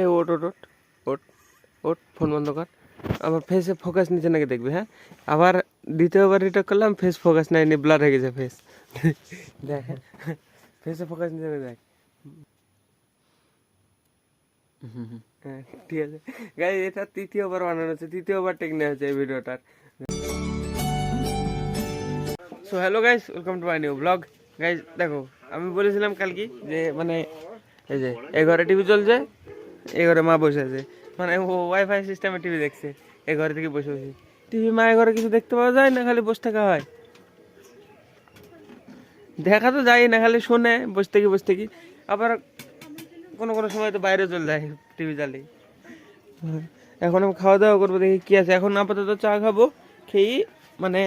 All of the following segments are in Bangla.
এ ওট ওট ওট ওট ওট, ফোন বন্ধ কর। আমার ফেসে ফোকাস নিচে নাকি দেখবি হ্যাঁ? আবার দ্বিতীয়বার রিটার্ন করলাম ফেস ফোকাস নাই নি ব্লার হয়ে গেছে ফেস দেখ ফেসে ফোকাস নিচে দেখ। হ্যাঁ ঠিক আছে। গাই এটা তৃতীয়বার বানানো হচ্ছে, তৃতীয়বার টেকনে হচ্ছে এই ভিডিওটার। So hello guys welcome to my new blog guys দেখো, আমি বলেছিলাম কালকে যে মানে এই যে, এই ঘরে টিভি চলছে এই ঘরে মা বসে আছে। মানে ও ওয়াইফাই সিস্টেমে টিভি দেখছে, এই ঘরে থেকে বসে বসে। টিভি মা এ ঘরে কিছু দেখতে পাওয়া যায় না, খালি বসে থাকা হয়? দেখা তো যায় না, খালি শোনে, বসে থেকে বসে থেকে। আবার কোনো কোনো সময় তো বাইরে চলে যায় টিভি চালিয়ে এখন আমি খাওয়া দাওয়া করব, দেখি কি আছে। এখন আপাতত চা খাব, খেয়ে মানে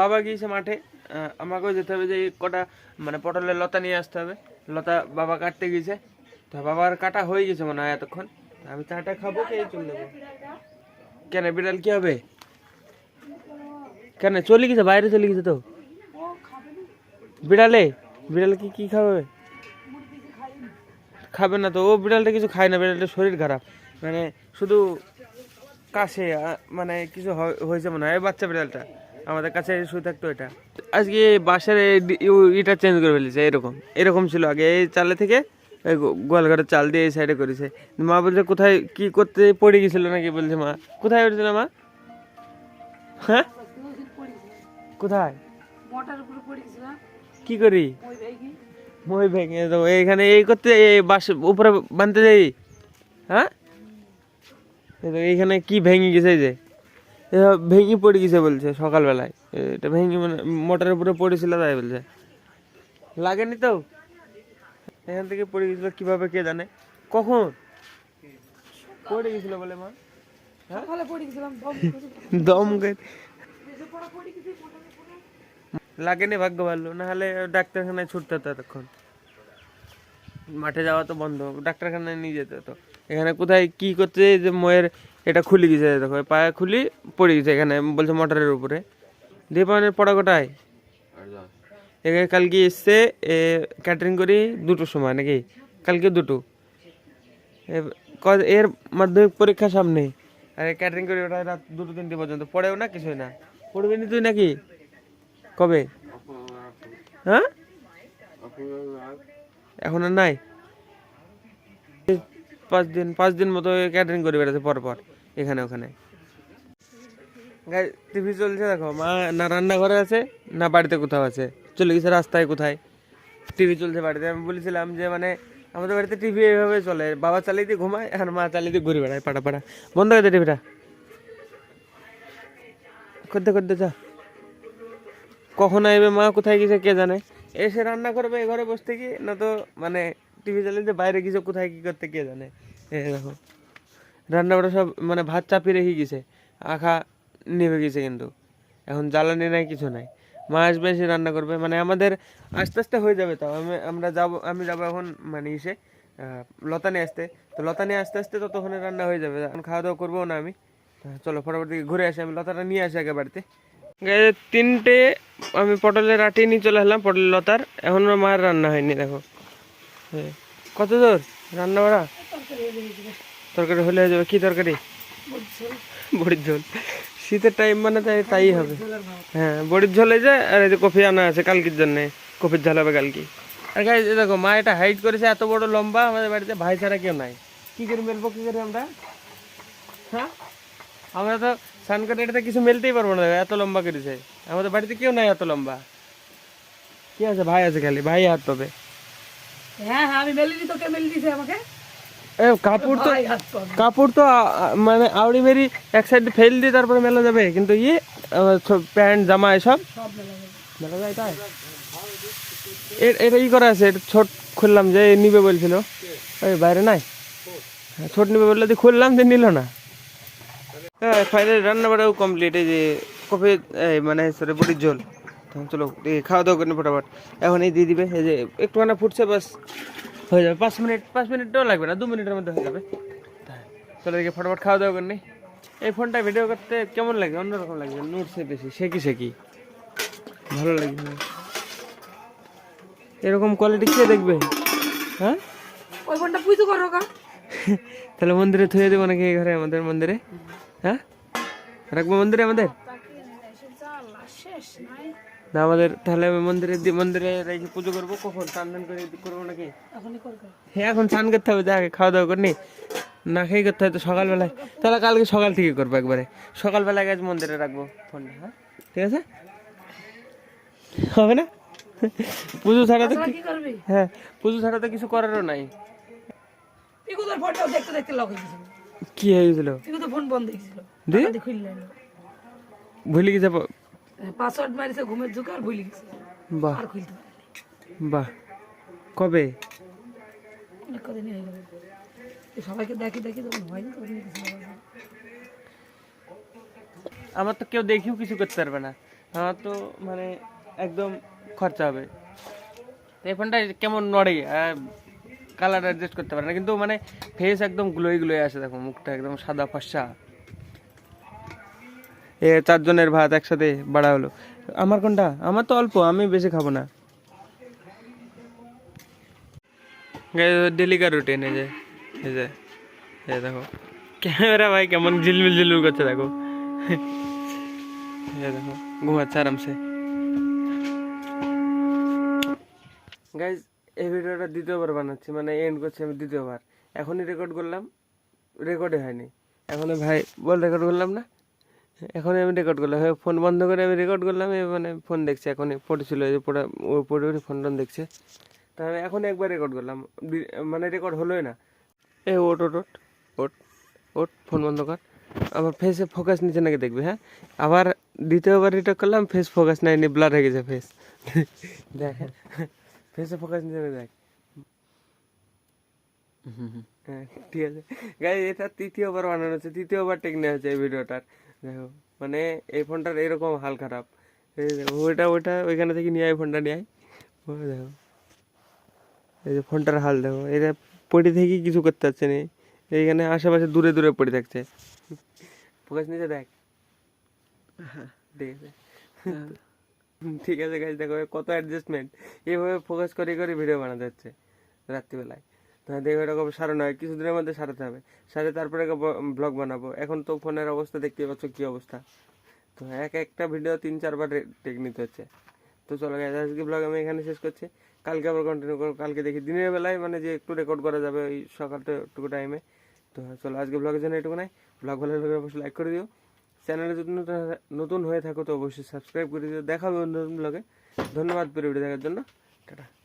বাবা গিয়েছে মাঠে আমাকেও যেতে হবে যে কটা মানে পটলের লতা নিয়ে আসতে হবে। লতা বাবা কাটতে গিয়েছে। বাবার কাটা হয়ে গেছে মনে হয় এতক্ষণ। আমি চাটা খাব, খেয়ে চলে যাব। কেন বিড়াল কি হবে? কেন, চলে গেছে, বাইরে চলে গেছে তো? বিড়ালে? বিড়াল কি কি খাবে? খাবে না তো, ও বিড়ালটা কিছু খায় না বিড়ালটা শরীর খারাপ। মানে শুধু কাছে মানে কিছু হয়- হয়েছে মনে হয় বাচ্চা বিড়ালটা। আমাদের কাছে শুয়ে থাকতো এটা। আজকে বাসার ডি- চেঞ্জ করে ফেলেছে, এরকম। এরকম ছিল আগে, এই চালে থেকে গোয়ালঘরের চাল দিয়ে এই সাইডে করেছে। মা বলছে কোথায় কি করতে পড়ে গেছিল নাকি? বলছে মা। কোথায় উঠেছিল মা? হ্যাঁ? কোথায়? কি করি? মই ভেঙে দেবো এইখানে এই করতে এই বাস উপরে বানতে যাই। হ্যাঁ? এইখানে কি ভেঙে গেছে যে। ভেঙে পড়ে গেছে বলছে সকালবেলায়। এটা ভেঙে মানে মোটরের উপরে পড়েছিল তাই বলছে। লাগেনি তো? এখান থেকে পড়ে গেছিল কীভাবে কে জানে? কখন? পড়ে গেছিল বলে মা। গেছিলাম দম লাগেনি ভাগ্য ভালো না হলে ডাক্তারখানায় ছুটতে হতো এতক্ষণ। মাঠে যাওয়া তো বন্ধ ডাক্তারখানায় নিয়ে যেতে হতো। এখানে কোথায় কি করতে যে ময়ের এটা খুলে গেছে দেখো পায়ে খুলি পড়ে গেছে এখানে বলছে মোটরের উপরে। দীপানের পড়া কোটায় কালকে এসছে ক্যাটারিং করি দুটোর সময় নাকি? কালকে দুটো। এর মাধ্যমিক পরীক্ষা সামনে। আর ক্যাটারিং করি ওটা রাত দুটো তিনটে পর্যন্ত। পড়েও না, কিছুই না। পড়বি তুই নাকি? কবে? হ্যাঁ? এখন আর নাই? পাঁচ দিন পাঁচ দিন মতো ক্যাটারিং করে বেড়াচ্ছে পর পর, এখানে ওখানে। টিভি চলছে দেখো, মা না রান্নাঘরে আছে, না বাড়িতে কোথাও আছে। চলে গেছে রাস্তায় কোথায়? টিভি চলছে বাড়িতে। আমি বলেছিলাম যে মানে আমাদের বাড়িতে টিভি এইভাবে চলে। বাবা চালিয়ে দিয়ে ঘুমায় আর মা চালিয়ে দিয়ে ঘুরে বেড়ায় পাড়া পাড়া বন্ধ করে দে টিভিটা করতে করতে যা। কখন আইবে মা? কোথায় গেছে কে জানে? এসে রান্না করবে এ ঘরে বসতে কি না তো মানে টিভি চালিয়ে বাইরে গেছে কোথায় কি করতে কে জানে? দেখো। রান্না বাড়া সব মানে ভাত চাপিয়ে রেখে গেছে আখা নেমে গেছে কিন্তু। এখন জ্বালানি নাই, কিছু নাই। মা আসবে এসে রান্না করবে। মানে আমাদের আস্তে আস্তে হয়ে যাবে তাও। আমি আমরা যাব আমি যাব এখন মানে ইসে লতা নিয়ে আসতে। তো লতা নিয়ে আস্তে আস্তে ততক্ষণে রান্না হয়ে যাবে। এখন খাওয়া দাওয়া করব না আমি। চলো ফটাফট দিকে ঘুরে আসি। আমি লতাটা নিয়ে আসি একে বাড়িতে। গায়ে তিনটে আমি পটলের আটি নিয়ে চলে এলাম পটলের লতার। এখনও মায়ের রান্না হয়নি দেখো। হ্যাঁ। কত দূর? রান্না বাড়া? তরকারি হলে হয়ে যাবে। কি তরকারি? বড়ির ঝোল। শীতের টাইম মানে তাই তাই হবে। হ্যাঁ বড়ির ঝোল এই যে, আর এই যে কফি আনা আছে কালকির জন্য। কফির ঝাল হবে কালকে। আর গাই দেখো, মা এটা হাইট করেছে, এত বড় লম্বা, আমাদের বাড়িতে ভাই ছাড়া কেউ নাই। কি করে মেলবো, কি করে আমরা? হ্যাঁ? আমরা তো স্নান করে এটাতে কিছু মেলতেই পারব না এত লম্বা করেছে। আমাদের বাড়িতে কেউ নাই এত লম্বা। কি আছে? ভাই আছে খালি, ভাই হাত পাবে। হ্যাঁ হ্যাঁ আমি মেলিনি, তোকে মেলি দিছে আমাকে। কাপড় তো। কাপড় তো মানে আউড়ি মেরি এক সাইড ফেল দিয়ে তারপরে মেলা যাবে। কিন্তু ইয়ে প্যান্ট জামা এসব মেলা যায় তাই? এটা ই করা আছে? এটা ছোট খুললাম যে নিবে বলছিল। ওই বাইরে নাই? হ্যাঁ, ছোট নিবে বললে খুললাম যে নিল না। হ্যাঁ ফাইনালি রান্না বাড়াও কমপ্লিট এই যে কফি মানে সরি বড়ির ঝোল। তখন চলো খাওয়া দাওয়া করে ফটাফট। এখন এই দিয়ে দিবে এই যে একটুখানা ফুটছে বাস। হয়ে যাবে। পাঁচ মিনিট পাঁচ মিনিটও লাগবে না দু মিনিটের মধ্যে হয়ে যাবে। চলো দেখি ফটাফট খাওয়া দাওয়া করে এই ফোনটা ভিডিও করতে কেমন লাগে? অন্যরকম লাগবে নোটসে বেশি। শেখি শেখি ভালো লাগে। এরকম কোয়ালিটি কে দেখবে? হ্যাঁ? ওই ফোনটা পুজো করো কা তাহলে মন্দিরে থুয়ে দেবো নাকি এই ঘরে আমাদের মন্দিরে? হ্যাঁ? রাখব মন্দিরে আমাদের? না আমাদের তাহলে মন্দিরে মন্দিরে রেখে পুজো করব। কখন? স্নান টান করে করব নাকি? হ্যাঁ এখন স্নান করতে হবে খাওয়া দাওয়া করিনি। না খেয়ে করতে হবে তো সকালবেলায়। তাহলে কালকে সকাল থেকে করব একবারে। সকালবেলায় গেছে মন্দিরে রাখব ফোনটা হ্যাঁ? ঠিক আছে? হবে না? পুজো ছাড়া তো কি- কি করবি? হ্যাঁ পুজো ছাড়া তো কিছু করারও নাই। দেখতে দেখতে লক কি হয়ে গেছিল? ফোন বন্ধ হয়ে গেছিল। ভুলে গেছে পাসওয়ার্ড মারিছে ঘুমের ঝুঁকে আর ভুলে গেছে। বাহ। আর খুলতে বাহ। কবে? কদিনই হয়ে গেল। সবাইকে দেখি দেখি তখন হয়নি তখন। আমার তো কেউ দেখিও কিছু করতে পারবে না। আমার তো মানে একদম খরচা হবে। এই ফোনটা কেমন নড়ে? কালার অ্যাডজাস্ট করতে পারে না। কিন্তু মানে ফেস একদম গ্লোই গ্লোই আসে দেখো মুখটা একদম সাদা ফর্সা। এ, চারজনের ভাত একসাথে বাড়া হলো। আমার কোনটা? আমার তো অল্প, আমি বেশি খাব না। ডেলিকার রুটিন এই যে এই যে, এই দেখো। ক্যামেরা ভাই কেমন ঝিলমিল ঝিলমিল করছে, দেখো। দেখো, ঘুমাচ্ছে আরামসে। গাইজ, এই ভিডিওটা দ্বিতীয়বার বানাচ্ছি মানে এন্ড করছি আমি দ্বিতীয়বার। এখনই রেকর্ড করলাম রেকর্ডে হয়নি। এখনই ভাই, বল রেকর্ড করলাম না? এখনই আমি রেকর্ড করলাম। হ্যাঁ ফোন বন্ধ করে আমি রেকর্ড করলাম মানে ফোন দেখছি, এখনই পড়ে ছিল এই যে পড়ে ও পড়ে পড়ে ফোন টোন দেখছে। তাহলে এখন একবার রেকর্ড করলাম। মানে রেকর্ড হলোই না। এ, ওট ওট ওট ওট ওট ফোন বন্ধ কর। আমার ফেসে ফোকাস নিচে নাকি দেখবি হ্যাঁ? আবার দ্বিতীয়বার রিটার্ন করলাম ফেস ফোকাস নাই নেয়নি ব্লার হয়ে গেছে ফেস দেখ ফেসে ফোকাস নিচে নাকি দেখ। হ্যাঁ ঠিক আছে। গাই এটা তৃতীয়বার বানানো হচ্ছে, তৃতীয়বার টেক নেওয়া হচ্ছে এই ভিডিওটার। দেখো মানে এই ফোনটার এরকম হাল খারাপ। ওইটা ওইটা ওইখানে থেকে নিয়ে আয় ফোনটা নিয়ে আয়। দেখো। এই যে ফোনটার হাল দেখো। এটা পড়ে থেকে কিছু করতে পারছে না। এইখানে আশেপাশে দূরে দূরে পড়ে থাকছে। ফোকাস নিচে দেখ। ঠিক আছে। ঠিক আছে গাছ দেখো কত অ্যাডজাস্টমেন্ট এইভাবে ফোকাস করে করে ভিডিও বানাতে হচ্ছে রাত্রিবেলায়। তো দেখো এরকম সারানো হয়। কিছুদিনের মধ্যে সারাতে হবে। সারে তারপরে ব্লগ বানাবো। এখন তো ফোনের অবস্থা দেখতে পাচ্ছ কি অবস্থা। তো এক একটা ভিডিও তিন, চারবার টেক নিতে হচ্ছে। তো চলো আজকে ব্লগ আমি এখানে শেষ করছি। কালকে আবার কন্টিনিউ করব। কালকে দেখি। দিনের বেলায় মানে যে একটু রেকর্ড করা যাবে ওই সকালটুকু টাইমে তো চলো আজকে ব্লগের জন্য এটুকু নাই। ব্লগ ভালো লাগলে অবশ্যই লাইক করে দিও। চ্যানেলে যদি নতুন নতুন হয়ে থাকো তো অবশ্যই সাবস্ক্রাইব করে দিও। দেখা হবে অন্য ব্লগে ধন্যবাদ পুরো ভিডিও দেখার জন্য। টাটা।